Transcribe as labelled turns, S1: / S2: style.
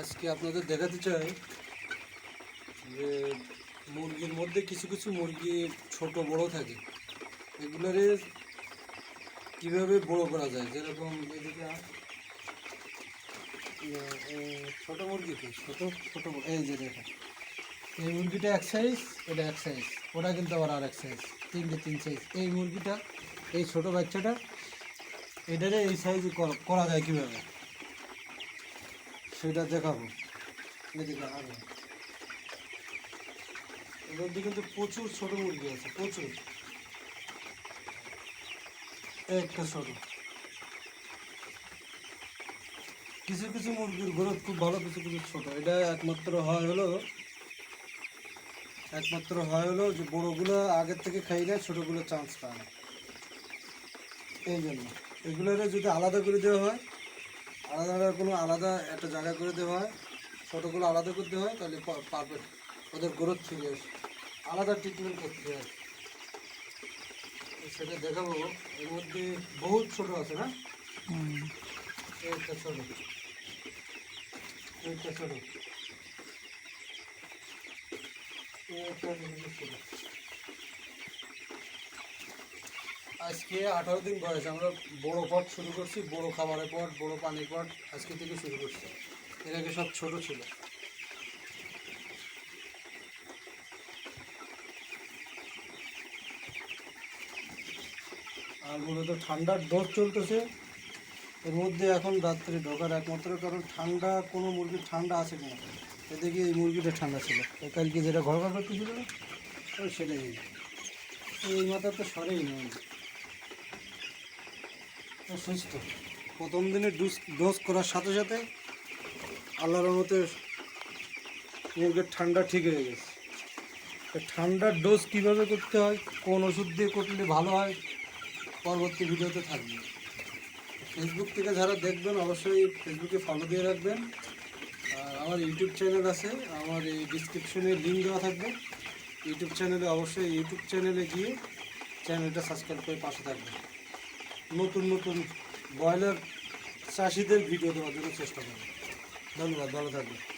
S1: আজকে আপনাদের দেখাতে চাই যে মুরগির মধ্যে কিছু কিছু মুরগি ছোট, বড় থাকে। এগুলোরে কীভাবে বড় করা যায়? যেরকম এদিকে ছোট মুরগি কি ছোট ছোট এই যে দেখেন। এই মুরগিটা এক সাইজ এটা এক সাইজ ওটা কিন্তু আবার আর এক সাইজ তিনটে, তিন সাইজ এই মুরগিটা, এই ছোট বাচ্চাটা, এটারে এই সাইজ করা যায় কীভাবে? সেটা দেখাবো। কিন্তু প্রচুর ছোট মুরগি আছে, প্রচুর। একটা ছোট। কিছু কিছু মুরগির গ্রোথ খুব ভালো, কিছু কিছু ছোট। এটা একমাত্র হয় হলো, একমাত্র হয় হলো যে বড়গুলো আগের থেকে খাই না, ছোটোগুলো চান্স পায় না। এই জন্য। এগুলোরে যদি আলাদা করে দেওয়া হয় আলাদা আলাদা কোনো আলাদা একটা জায়গা করে দেওয়া হয়, ছোটোগুলো আলাদা করে দেওয়া হয়, তাহলে পারফেক্ট ওদের গ্রোথ ঠিক আছে আলাদা ট্রিটমেন্ট করতে হয়। সেটা দেখাবো। এর মধ্যে বহুত ছোট আছে না? একটা ছোট। একটা ছোট। একটা ছোট। আজকে আঠারো দিন বয়স, আমরা বড় পট শুরু করছি, বড় খাবারের পট, বড় পানির পট আজকে থেকে শুরু করছি। এর আগে সব ছোট ছিল। আর মূলত ঠান্ডার দর চলতেছে। এর মধ্যে এখন রাত্রে ঢোকার একমাত্র কারণ, ঠান্ডা, কোনো মুরগির ঠান্ডা আছে কিনা? এদিকে এই মুরগিটা ঠান্ডা ছিল। কালকে যেটা ঘর ঘর করতেছিল, ওই সেটাই। এই মাথা তো সরেই নয় সুস্থ প্রথম দিনে ডোজ ডোজ করার সাথে সাথে আল্লাহর মতে মুরগির ঠান্ডা ঠিক হয়ে গেছে। ঠান্ডার ডোজ কীভাবে করতে হয়, কোন ওষুধ দিয়ে করলে ভালো হয়, পরবর্তী ভিডিওতে থাকবে। ফেসবুক থেকে যারা দেখবেন, অবশ্যই ফেসবুকে ফলো দিয়ে রাখবেন। আর আমার ইউটিউব চ্যানেল আছে, আমার এই ডিসক্রিপশনে লিঙ্ক দেওয়া থাকবে। ইউটিউব চ্যানেলে অবশ্যই ইউটিউব চ্যানেলে গিয়ে চ্যানেলটা সাবস্ক্রাইব করে পাশে থাকবেন। নতুন নতুন ব্রয়লার চাষিদের ভিডিও দেওয়ার জন্য চেষ্টা করবেন ধন্যবাদ ভালো থাকবেন।